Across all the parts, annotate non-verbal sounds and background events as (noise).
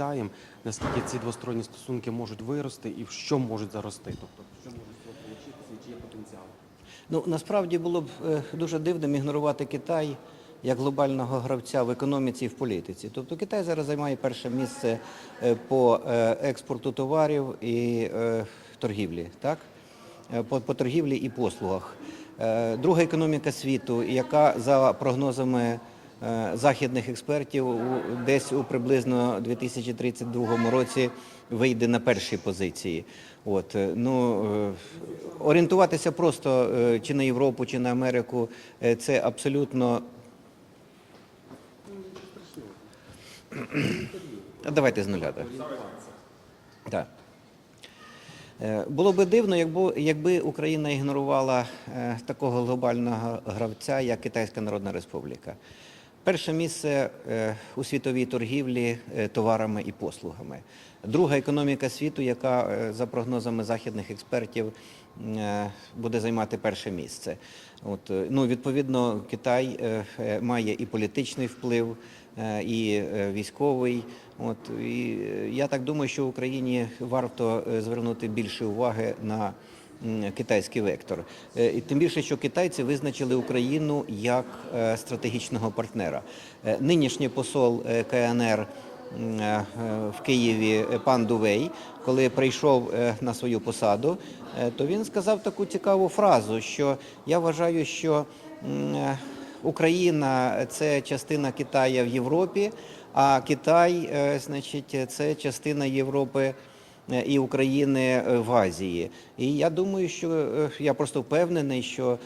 Китаєм. Наскільки ці двосторонні стосунки можуть вирости і в що можуть зарости? Тобто, що цього получитися і чи є потенціал? Ну насправді було б е, дуже дивним ігнорувати Китай як глобального гравця в економіці і в політиці. Тобто Китай зараз займає перше місце е, по е, експорту товарів і торгівлі, так? По, по торгівлі і послугах. Друга економіка світу, яка за прогнозами західних експертів десь у приблизно 2032 році вийде на першій позиції. От е, ну е, орієнтуватися просто е, чи на Європу, чи на Америку е, це абсолютно. (clears throat) Давайте з нуля. Так. Так. Е, Було би дивно, якби, якби Україна ігнорувала е, такого глобального гравця, як Китайська Народна Республіка. Перше місце е, у світовій торгівлі е, товарами і послугами. Друга економіка світу, яка е, за прогнозами західних експертів буде займати перше місце. От, ну, відповідно, Китай має і політичний вплив, і військовий. От, і я так думаю, що в Україні варто звернути більше уваги на китайський вектор. Е, І тим більше, що китайці визначили Україну як е, стратегічного партнера. Е, Нинішній посол КНР в Києві пан Дувей, коли прийшов на свою посаду, то він сказав таку цікаву фразу, що я вважаю, що Україна це частина Китаю в Європі, а Китай, значить, це частина Європи і України е, в Азії. І я думаю, що е, я просто впевнений, що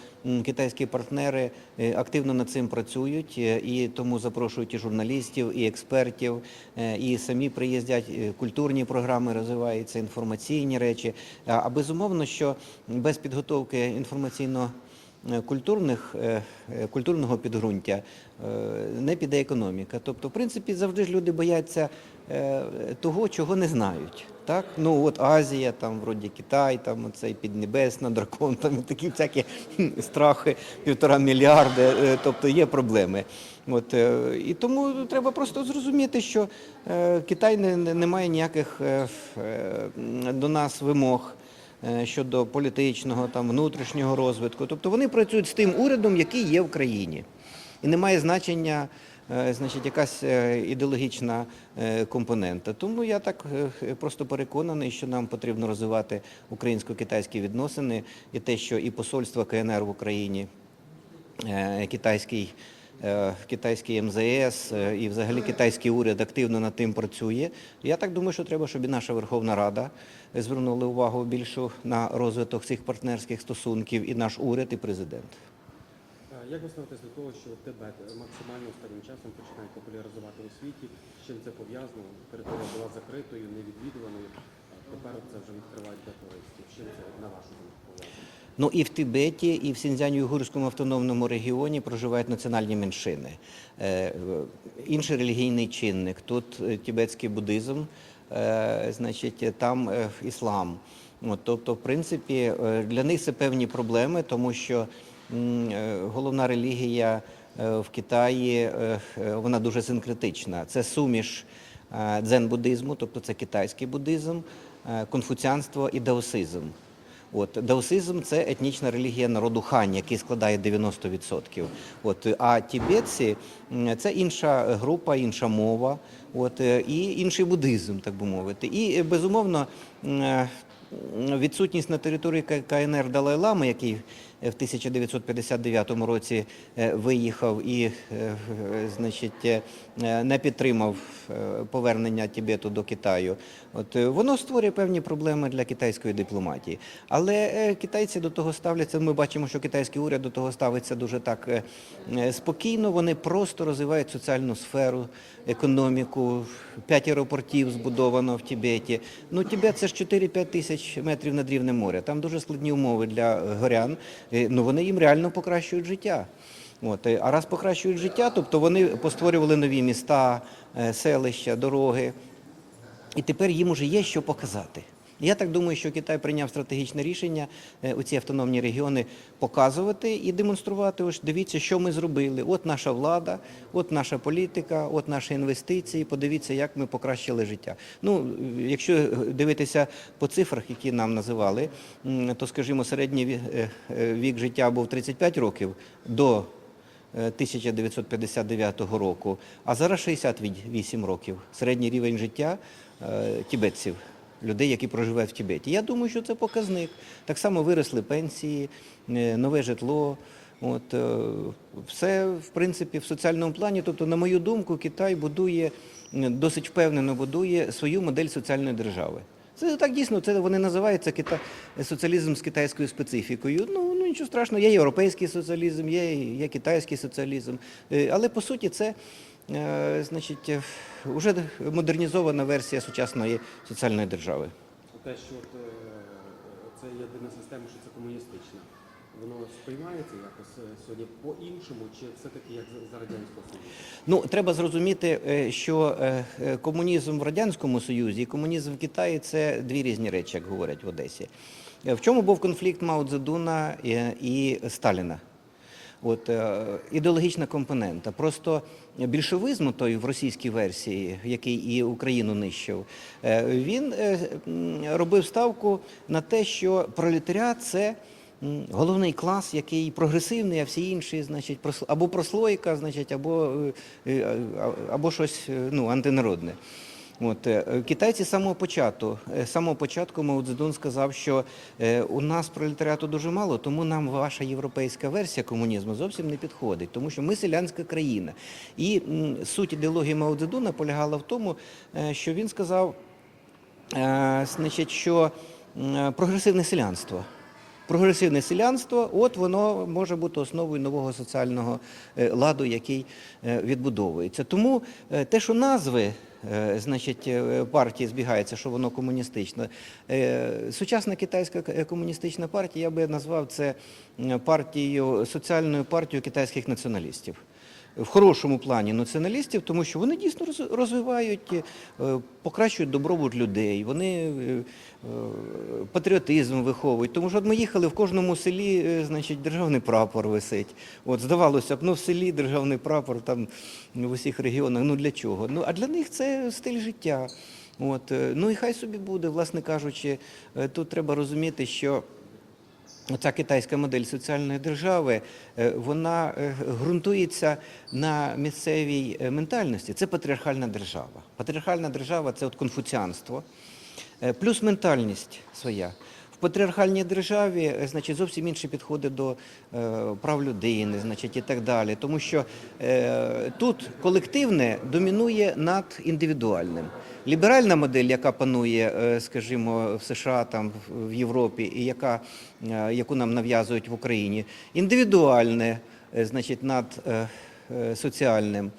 китайські партнери е, активно над цим працюють е, і тому запрошують і журналістів, і експертів, е, і самі приїздять е, культурні програми, розвиваються інформаційні речі. А безумовно, що без підготовки інформаційно е, культурних, е, е, культурного підґрунтя е, не піде економіка. Тобто, в принципі, завжди ж люди бояться е, того, чого не знають. Так? Ну от Азія, там вроді Китай, там оцей Піднебесна, дракон, там такі всякі (laughs) страхи, півтора мільярди, е, тобто є проблеми. От, е, і тому треба просто зрозуміти, що е, Китай не, не, має ніяких до нас вимог щодо політичного, там, внутрішнього розвитку. Тобто вони працюють з тим урядом, який є в країні. І немає значення, значить, якась е, ідеологічна е, компонента. Тому я так е, просто переконаний, що нам потрібно розвивати українсько-китайські відносини і те, що і посольство КНР в Україні, е, китайський. е, Китайський МЗС е, і взагалі китайський уряд активно над тим працює. Я так думаю, що треба, щоб і наша Верховна Рада звернули увагу більшу на розвиток цих партнерських стосунків, і наш уряд, і президент. Як ви ставитесь до того, що Тибет максимально останнім часом починає популяризувати у світі? З чим це пов'язано? Територія була закритою, невідвідуваною. Тепер це вже відкривають для туристів. Чим це на вашу думку? Ну і в Тибеті, і в Сіньцзянь-Уйгурському автономному регіоні проживають національні меншини. Е, Інший релігійний чинник. Тут е, тибетський буддизм, е, значить, там іслам. Тобто, в принципі, для них це певні проблеми, тому що головна релігія е, в Китаї е, е, вона дуже синкретична. Це суміш е, дзен-буддизму, тобто це китайський буддизм, е, конфуціанство і даосизм. От даосизм це етнічна релігія народу хань, який складає 90%. От а тібетці це інша група, інша мова, от е, і інший буддизм, так би мовити. І е, безумовно е, відсутність на території КНР Далай-Лами, який е, в 1959 році е, виїхав і, е, е, значить, е, не підтримав е, повернення Тібету до Китаю. От е, воно створює певні проблеми для китайської дипломатії. Але е, китайці до того ставляться. Ми бачимо, що китайський уряд до того ставиться дуже так е, е, спокійно. Вони просто розвивають соціальну сферу, економіку. П'ять аеропортів збудовано в Тібеті. Ну, Тібет це ж 4-5 тисяч метрів над рівнем моря. Там дуже складні умови для е, горян. Ну вони їм реально покращують життя. От, а раз покращують життя, тобто вони постворювали нові міста, е, селища, дороги. І тепер їм уже є що показати. Я так думаю, що Китай прийняв стратегічне рішення е, у ці автономні регіони показувати і демонструвати. Ось дивіться, що ми зробили. От наша влада, от наша політика, от наші інвестиції. Подивіться, як ми покращили життя. Ну, якщо дивитися по цифрах, які нам називали, то скажімо, середній е, е, вік життя був 35 років до е, 1959 року, а зараз 68 років. Середній рівень життя е, тібетців, людей, які проживають в Тібеті. Я думаю, що це показник. Так само виросли пенсії, е, нове житло. От, е, все, в принципі, в соціальному плані. Тобто, на мою думку, Китай будує, е, досить впевнено будує свою модель соціальної держави. Це так дійсно, це вони називаються кита... соціалізм з китайською специфікою. Ну, ну нічого страшного, є європейський соціалізм, є, є китайський соціалізм. Але по суті це значить, е, вже модернізована версія сучасної соціальної держави. Те, що от, е, це єдина система, що це комуністична. Воно сприймається якось е, сьогодні по-іншому, чи все-таки як за- Радянського Союзу? Ну, треба зрозуміти, е, що е, е, комунізм в Радянському Союзі і комунізм в Китаї це дві різні речі, як говорять в Одесі. Е, В чому був конфлікт Мао Цзедуна і Сталіна? От е, ідеологічна компонента. Просто більшовизм той в російській версії, який і Україну нищив, е, він е, робив ставку на те, що пролетаріат це головний клас, який прогресивний, а всі інші, значить, або прослойка, значить, або, або щось ну, антинародне. От, е, китайці з самого початку, е, самого початку Мао Цзедун сказав, що е, у нас пролетаріату дуже мало, тому нам ваша європейська версія комунізму зовсім не підходить, тому що ми селянська країна. І суть ідеології Мао Цзедуна полягала в тому, що він сказав, значить, що прогресивне селянство. Прогресивне селянство, от воно може бути основою нового соціального ладу, який відбудовується. Тому те, що назви значить, е, партії збігається, що воно комуністичне. е, Сучасна китайська комуністична партія, я би назвав це партією, соціальною партією китайських націоналістів в хорошому плані націоналістів, тому що вони дійсно роз- розвивають, е, покращують добробут людей, вони е, е, патріотизм виховують. Тому що от ми їхали в кожному селі, значить, державний прапор висить. От здавалося б, ну в селі державний прапор там в усіх регіонах. Ну для чого? Ну а для них це стиль життя. От, ну і хай собі буде, власне кажучи, тут треба розуміти, що. Оця китайська модель соціальної держави, е, вона е, ґрунтується на місцевій е, ментальності. Це патріархальна держава. Патріархальна держава це от конфуціанство, плюс ментальність своя. Патріархальній державі е, значить, зовсім інші підходи до е, прав людини, значить, і так далі. Тому що е, тут колективне домінує над індивідуальним. Ліберальна модель, яка панує, скажімо, в США, там в- Європі, і яка, яку нам нав'язують в Україні, індивідуальне, значить, над соціальним,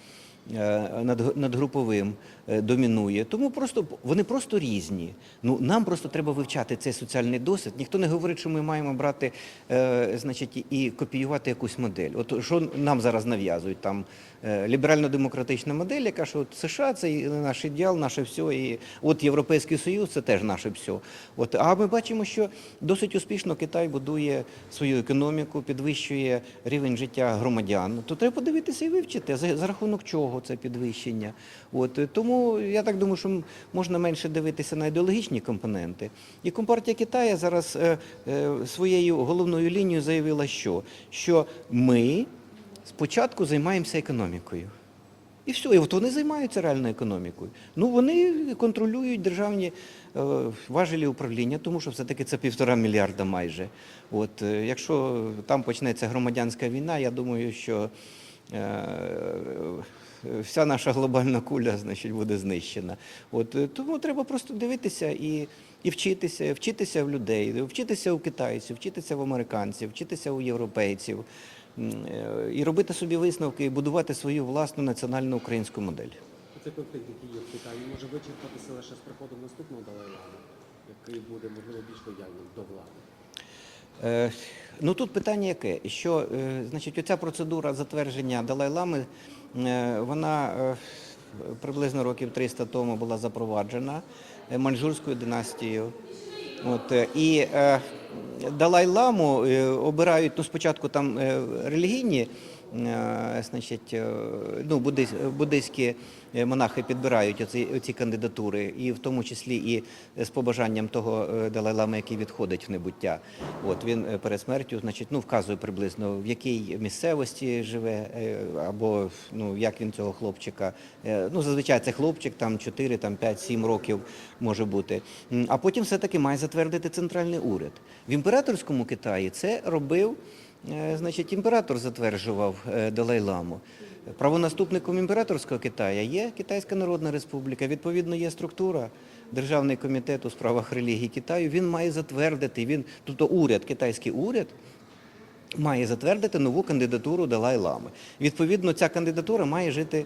над, надгруповим е, домінує. Тому просто вони просто різні. Ну нам просто треба вивчати цей соціальний досвід. Ніхто не говорить, що ми маємо брати, е, значить, і- копіювати якусь модель. От що нам зараз нав'язують там е, ліберально-демократична модель, яка що от США це наш ідеал, наше все, і от Європейський Союз це теж наше все. От а ми бачимо, що досить успішно Китай будує свою економіку, підвищує рівень життя громадян. То треба подивитися і вивчити, за, за рахунок чого це підвищення. От е, тому я так думаю, що можна менше дивитися на ідеологічні компоненти. І Компартія Китаю зараз е, е, своєю головною лінією заявила, що, що ми спочатку займаємося економікою. І все, і от вони займаються реально економікою. Ну вони контролюють державні е, важелі управління, тому що все-таки це півтора мільярда майже. От е, якщо там почнеться громадянська війна, я думаю, що е, вся наша глобальна куля значить, буде знищена. От е, тому треба просто дивитися і, і вчитися, вчитися в людей, вчитися у китайців, вчитися в американців, вчитися у європейців. Е, І робити собі висновки і будувати свою власну національну українську модель. Цей конфлікт, який є в Китаї, може вичерпатися лише з приходом наступного Далай-Лами, який буде, можливо, більш лояльним до влади. Е, Ну тут питання яке? Що значить, оця процедура затвердження Далай-Лами, вона е, приблизно років 300 тому була запроваджена е, маньчжурською династією. От, е, і е, Далай-ламу е, обирають ну, спочатку там е, релігійні, е, значить, е, ну, буддийські е, монахи підбирають оці, оці кандидатури, і в тому числі і з побажанням того е, Далай-лами, який відходить в небуття. От він е, перед смертю, значить, ну, вказує приблизно в якій місцевості живе, е, або ну, як він цього хлопчика. е, Ну, зазвичай це хлопчик, там 4, там 5, 7 років може бути. А потім все-таки має затвердити центральний уряд. В імператорському Китаї це робив, е, значить, імператор затверджував е, Далай-ламу. Правонаступником імператорського Китаю є Китайська Народна Республіка. Відповідно, є структура Державний комітет у справах релігії Китаю. Він має затвердити. Він, тобто уряд, китайський уряд, має затвердити нову кандидатуру Далай-Лами. Відповідно, ця кандидатура має жити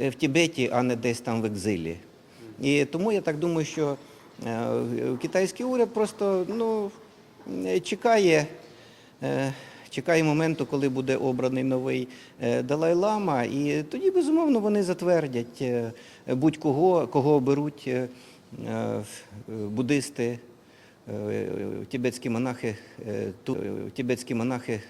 е, в Тібеті, а не десь там в екзилі. І тому я так думаю, що е, китайський уряд просто ну, е, чекає. Чекає моменту, коли буде обраний новий е, Далай-Лама, і тоді, безумовно, вони затвердять е, будь-кого, кого оберуть е, буддисти, тібетські монахи, тібетські монахи.